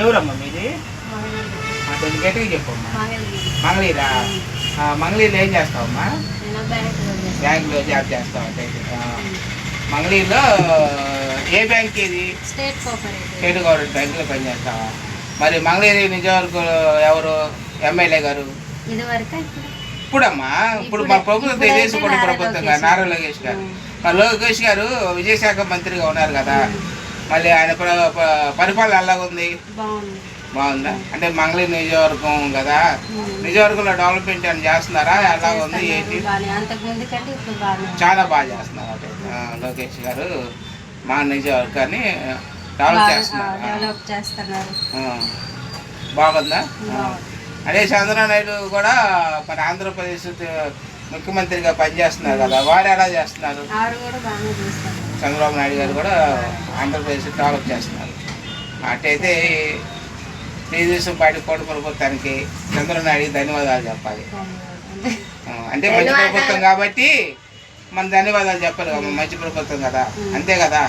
ఎవరమ్మా మీది? కొంచెం గట్టిగా చెప్పమ్మా. మంగళీరా? మంగళీరులో ఏం చేస్తావమ్మా? బ్యాంకులో జాబ్ చేస్తావు? అంటే మంగళీరులో ఏ బ్యాంక్ ఇది? స్టేట్ గవర్నమెంట్ బ్యాంకులో పనిచేస్తావా? మరి మంగళగిరి నిజవర్గ ఎవరు? ఎమ్మెల్యే గారు? ఇప్పుడమ్మా? ఇప్పుడు మా ప్రభుత్వం ఇప్పుడైతే తెలుసు కూడా నారా ప్రభుత్వం లోకేష్ నారా లోకేష్ గారు. మరి లోకేష్ గారు విజయశాఖ మంత్రిగా ఉన్నారు కదా. మళ్ళీ ఆయన ప- పరిపాలన ఎలాగ ఉంది? బాగుంది. అంటే మంగళగిరి నియోజకవర్గం కదా. నియోజకవర్గంలో డెవలప్మెంట్ అని చేస్తున్నారా? ఎలాగ ఉంది? ఏంటి. చాలా బాగా చేస్తున్నారు. లోకేష్ గారు మా నియోజకవర్గాన్ని డెవలప్ చేస్తున్నారు. బాగుందా. అదే చంద్రబాబు నాయుడు కూడా మన ఆంధ్రప్రదేశ్ ముఖ్యమంత్రిగా పనిచేస్తున్నారు కదా వారు ఎలా చేస్తున్నారు? చంద్రబాబు నాయుడు గారు కూడా ఆంధ్రప్రదేశ్ డెవలప్ చేస్తున్నారు. అటైతే తెలుగుదేశం పార్టీ కోటి ప్రభుత్వానికి చంద్రబాబు నాయుడు ధన్యవాదాలు చెప్పాలి. అంటే మంచి ప్రభుత్వం కాబట్టి మన ధన్యవాదాలు చెప్పాలి మంచి ప్రభుత్వం కదా. అంతే కదా.